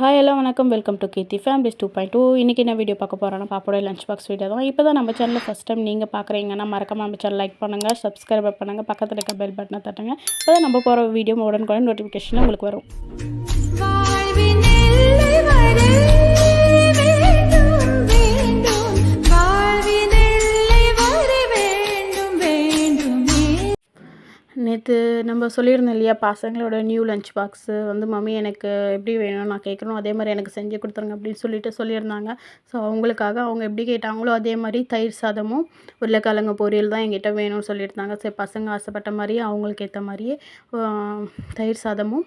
Hi hello வணக்கம். Welcome to Keerthi families two point two இன்றைக்கி என்ன வீடியோ பார்க்க போகிறோன்னா பாப்போட லஞ்ச் பாக்ஸ் வீடியோ தான். இப்போ தான் நம்ம சேனலில் ஃபஸ்ட் டைம் நீங்கள் பார்க்குறீங்கன்னா மறக்காம நம்ம சேனல் லைக் பண்ணுங்கள் சப்ஸ்கிரைப் பண்ணுங்கள் பக்கத்தில் இருக்க பெல் பட்டனை தட்டுங்க. இப்போ தான் நம்ம போகிற வீடியோ உடனுக்குடன் நோட்டிஃபிகேஷன் உங்களுக்கு வரும். நேற்று நம்ம சொல்லியிருந்தோம் இல்லையா பசங்களோட நியூ லஞ்ச் பாக்ஸு வந்து மம்மி எனக்கு எப்படி வேணும் நான் கேட்குறோம் அதே மாதிரி எனக்கு செஞ்சு கொடுத்துருங்க அப்படின்னு சொல்லிட்டு சொல்லியிருந்தாங்க. ஸோ அவங்களுக்காக அவங்க எப்படி கேட்டாங்களோ அதே மாதிரி தயிர் சாதமும் உருளைக்கிழங்கு பொரியல் தான் எங்கிட்ட வேணும்னு சொல்லியிருந்தாங்க. சரி பசங்க ஆசைப்பட்ட மாதிரியே அவங்களுக்கு ஏற்ற மாதிரியே தயிர் சாதமும்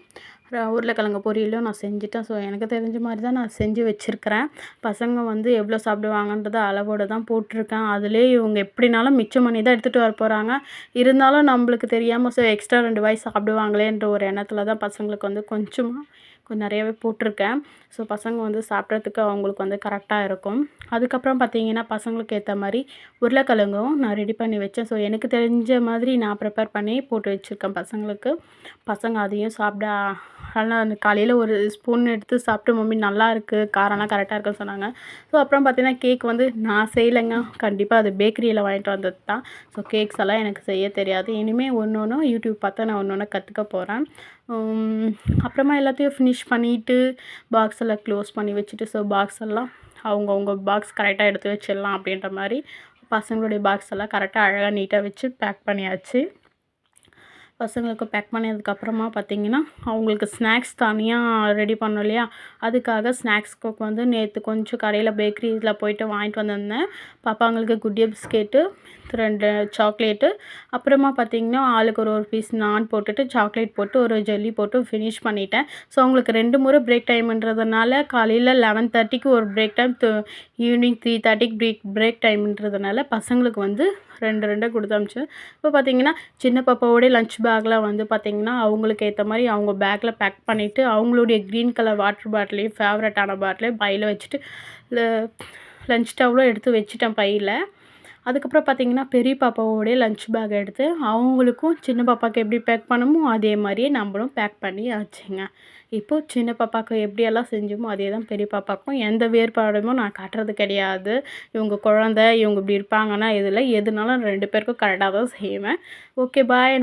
உருளைக்கிழங்கு பொரியலும் நான் செஞ்சுட்டேன். ஸோ எனக்கு தெரிஞ்ச மாதிரி தான் நான் செஞ்சு வச்சுருக்கிறேன். பசங்க வந்து எவ்வளோ சாப்பிடுவாங்கன்றத அளவோடு தான் போட்டிருக்கேன். அதிலே இவங்க எப்படினாலும் மிச்சம் பண்ணி தான் எடுத்துகிட்டு வர போகிறாங்க இருந்தாலும் நம்மளுக்கு தெரியாமல் ஸோ எக்ஸ்ட்ரா ரெண்டு வாய் சாப்பிடுவாங்களேன்ற ஒரு எண்ணத்தில் தான் பசங்களுக்கு வந்து கொஞ்சமாக கொஞ்சம் நிறையவே போட்டிருக்கேன். ஸோ பசங்க வந்து சாப்பிட்றதுக்கு அவங்களுக்கு வந்து கரெக்டாக இருக்கும். அதுக்கப்புறம் பார்த்தீங்கன்னா பசங்களுக்கு ஏற்ற மாதிரி உருளைக்கிழங்கும் நான் ரெடி பண்ணி வச்சேன். ஸோ எனக்கு தெரிஞ்ச மாதிரி நான் ப்ரிப்பேர் பண்ணி போட்டு வச்சுருக்கேன் பசங்களுக்கு. பசங்க அதையும் சாப்பிட ஆனால் அந்த காலையில் ஒரு ஸ்பூன் எடுத்து சாப்பிட்டு மம்மி நல்லா இருக்குது காரம்லாம் கரெக்டாக இருக்குன்னு சொன்னாங்க. ஸோ அப்புறம் பார்த்தீங்கன்னா கேக் வந்து நான் செய்யலைங்க. கண்டிப்பாக அது பேக்கரியில் வாங்கிட்டு வந்தது தான். ஸோ கேக்ஸ் எல்லாம் எனக்கு செய்ய தெரியாது. இனிமேல் ஒன்று ஒன்றும் யூடியூப் பார்த்து நான் ஒன்று ஒன்று கற்றுக்க போகிறேன் அப்புறமா எல்லாத்தையும் ஃபினிஷ் பண்ணிவிட்டு பாக்ஸ் எல்லாம் க்ளோஸ் பண்ணி வச்சுட்டு ஸோ பாக்ஸ் எல்லாம் அவங்கவுங்க பாக்ஸ் கரெக்டாக எடுத்து வச்சிடலாம் அப்படின்ற மாதிரி பசங்களுடைய பாக்ஸ் எல்லாம் கரெக்டாக அழகாக நீட்டாக வச்சு பேக் பண்ணியாச்சு. பசங்களுக்கு பேக் பண்ணதுக்கப்புறமா பார்த்தீங்கன்னா அவங்களுக்கு ஸ்நாக்ஸ் தனியாக ரெடி பண்ணோம் இல்லையா? அதுக்காக ஸ்நாக்ஸ்க்கு வந்து நேற்று கொஞ்சம் கடையில் பேக்கரியில் போயிட்டு வாங்கிட்டு வந்திருந்தேன். பாப்பாங்களுக்கு குட்டிய பிஸ்கெட்டு ரெண்டு சாக்லேட்டு அப்புறமா பார்த்தீங்கன்னா ஆளுக்கு ஒரு ஒரு பீஸ் நான் போட்டுட்டு சாக்லேட் போட்டு ஒரு ஜெல்லி போட்டு ஃபினிஷ் பண்ணிட்டேன். ஸோ அவங்களுக்கு ரெண்டு முறை பிரேக் டைம்ன்றதுனால காலையில் லெவன் தேர்ட்டிக்கு ஒரு பிரேக் டைம் ஈவினிங் த்ரீ தேர்ட்டிக்கு பிரேக் பிரேக் டைம்ன்றதுனால பசங்களுக்கு வந்து ரெண்டு ரெண்டை கொடுத்து அமிச்சேன். இப்போ பார்த்தீங்கன்னா சின்ன பாப்பாவோடைய லஞ்ச் பேக்லாம் வந்து பார்த்தீங்கன்னா அவங்களுக்கு ஏற்ற மாதிரி அவங்க பேக்கில் பேக் பண்ணிவிட்டு அவங்களுடைய க்ரீன் கலர் வாட்டர் பாட்டிலையும் ஃபேவரட்டான பாட்டிலையும் பையில் வச்சுட்டு லஞ்ச் டவுலும் எடுத்து வச்சுட்டேன் பையில். அதுக்கப்புறம் பார்த்தீங்கன்னா பெரிய பாப்பாவோடைய லஞ்ச் பேக் எடுத்து அவங்களுக்கும் சின்ன பாப்பாவுக்கு எப்படி பேக் பண்ணமோ அதே மாதிரியே நம்மளும் பேக் பண்ணி ஆச்சுங்க இப்போது சின்ன பாப்பாவுக்கு எப்படியெல்லாம் செஞ்சோமோ அதே தான் பெரிய பாப்பாவுக்கும் எந்த வேறுபாடுமோ நான் காட்டுறது கிடையாது. இவங்க குழந்த இவங்க இப்படி இருப்பாங்கன்னா இதில் எதுனாலும் ரெண்டு பேருக்கும் கரெக்டாக தான் செய்வேன். Okay bye